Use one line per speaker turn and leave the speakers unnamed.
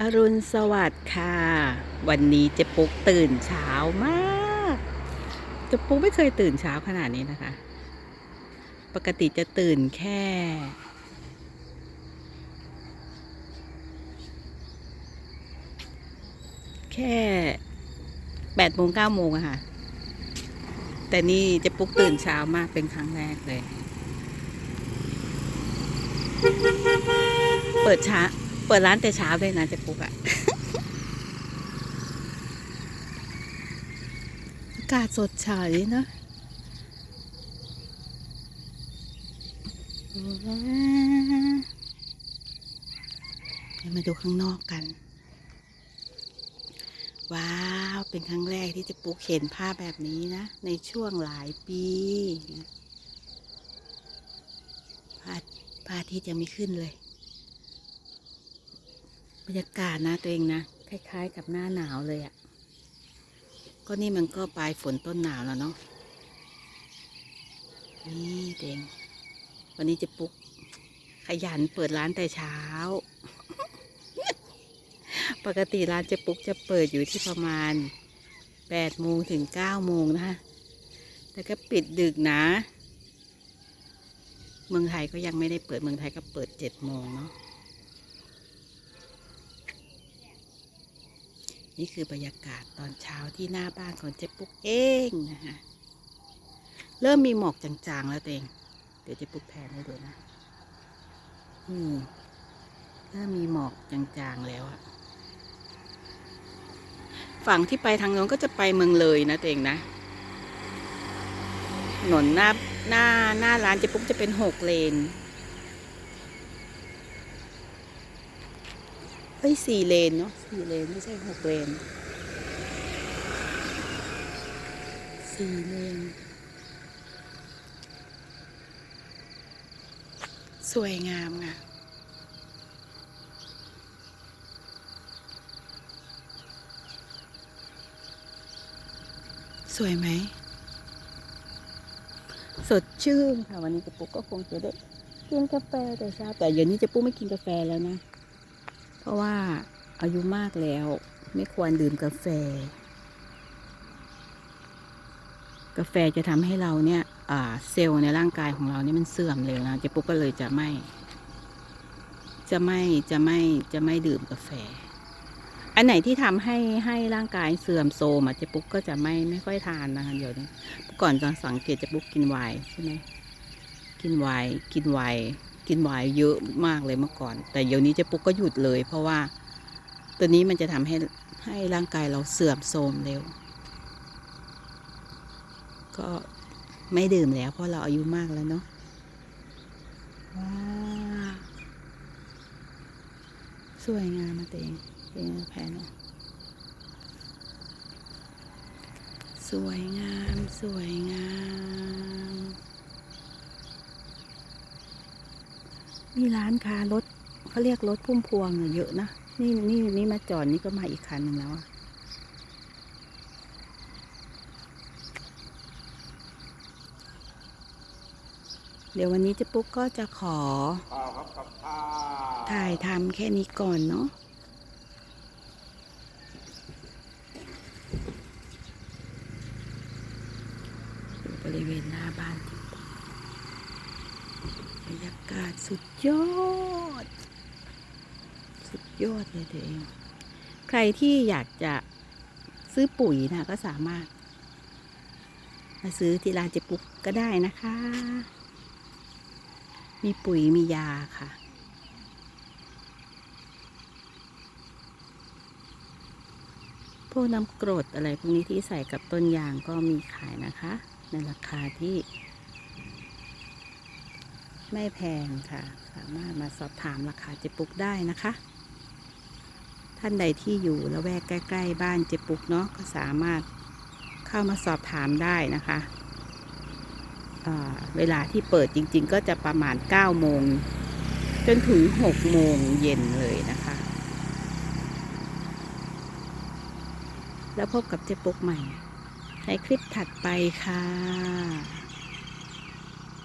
อรุณสวัสดิ์ค่ะ วันนี้เจ๊ปุ๊กตื่นเช้ามากเจ๊ปุ๊กไม่เคยตื่นเช้าขนาดนี้นะคะ ปกติจะตื่นแค่ แค่แปดโมงเก้าโมงอะค่ะ แต่นี่เจ๊ปุ๊กตื่นเช้ามากเป็นครั้งแรกเลย เปิดช้า เปิดร้านแต่เช้าด้วยนะเจ๊ปุ๊กอะอากาศสดใสนะเดี๋ยวมาดูข้างนอกกัน ว้าว เป็นครั้งแรกที่เจะปุ๊กเห็นภาพแบบนี้นะ ในช่วงหลายปีพระพระอาทิตย์ยังไม่ขึ้นเลย บรรยากาศนะตัวเองนะ คล้าย ๆ กับหน้าหนาวเลยอะ่ะ ก็นี่มันก็ปลายฝนต้นหนาวแล้วเนาะนี่ตัวเองวันนี้เจะปุ๊กขยันเปิดร้านแต่เช้า ปกติร้านเจ๊ปุ๊กจะเปิดอยู่ที่ประมาณแปดโมงถึงเก้าโมงนะคะแต่ก็ปิดดึกนะ เมืองไทยก็ยังไม่ได้เปิดเมืองไทยก็เปิดเจ็ดโมงเนาะ นี่คือบรรยากาศตอนเช้าที่หน้าบ้านของเจ๊ปุ๊กเองนะคะเริ่มมีหมอกจางๆแล้วตัวเอง เดี๋ยวเจ๊ปุ๊กแพนให้ดูนะ อืมเริ่มมีหมอกจางๆแล้วอะฝั่งที่ไปทางโน้นก็จะไปเมืองเลยนะตัวเองนะถนนหน้าหน้าหน้าร้านเจ๊ปุ๊กจะเป็นหกเลน เฮ้ยสี่เลนเนาะสี่เลนไม่ใช่หกเลนสี่เลนสวยงามอะสวยไหม สดชื่นค่ะ วันนี้จะปุ๊กก็คงจะได้กินกาแฟแต่เช้าแต่เดี๋ยวนี้จะปุ๊กไม่กินกาแฟแล้วนะ ราะว่าอายุมากแล้ว ไม่ควรดื่มกาแฟ กาแฟจะทำให้เราเนี่ยเซลล์ในร่างกายของเราเนี่ยมันเสื่อมเร็วนะเจะปุ๊กก็เลยจะไม่ จะไม่จะไม่จะไม่ดื่มกาแฟ อันไหนที่ทำให้ให้ร่างกายเสื่อมโทรมอะเจ๊ปุ๊กก็จะไม่ไม่ค่อยทานนะคะเดี๋ยวนี้ก่อนตอนสังเกตเจ๊ปุ๊กกินไวน์ใช่ไหมกินไวน์กินไวน์ กินไวน์เยอะมากเลยเมื่อก่อน แต่เดี๋ยวนี้เจ๊ปุ๊กก็หยุดเลย เพราะว่าตัวนี้มันจะทำให้ให้ร่างกายเราเสื่อมโทรมเร็ว ก็ไม่ดื่มแล้วเพราะเราอายุมากแล้วเนาะว้าสวยงามมาตัวเองเป็นแผ่นสวยงาม สวยงาม มีร้านค้ารถเขาเรียกรถพุ่มพวงเยอะนะนี่นี่นี่มาจอดนี่ก็มาอีกคันหนึ่งแล้วอะเดี๋ยววันนี้เจะปุ๊กก็จะขอ ถ่ายทำแค่นี้ก่อนเนาะบริเวณหน้าบ้านที่ บรรยากาศสุดยอด สุดยอดเลยตัวเอง ใครที่อยากจะซื้อปุ๋ยนะก็สามารถ มาซื้อที่ร้านเจปุกก็ได้นะคะ มีปุ๋ยมียาค่ะพวกน้ำกรดอะไรพวกนี้ที่ใส่กับต้นยางก็มีขายนะคะ ในราคาที่ ไม่แพงค่ะ สามารถมาสอบถามราคาเจปุกได้นะคะ ท่านใดที่อยู่ละแวกใกล้ ๆ บ้านเจปุกเนาะก็สามารถเข้ามาสอบถามได้นะคะเวลาที่เปิดจริงๆ ก็จะประมาณ 9 โมง จนถึง 6 โมงเย็นเลยนะคะ แล้วพบกับเจ๊ปุกใหม่ ในคลิปถัดไปค่ะ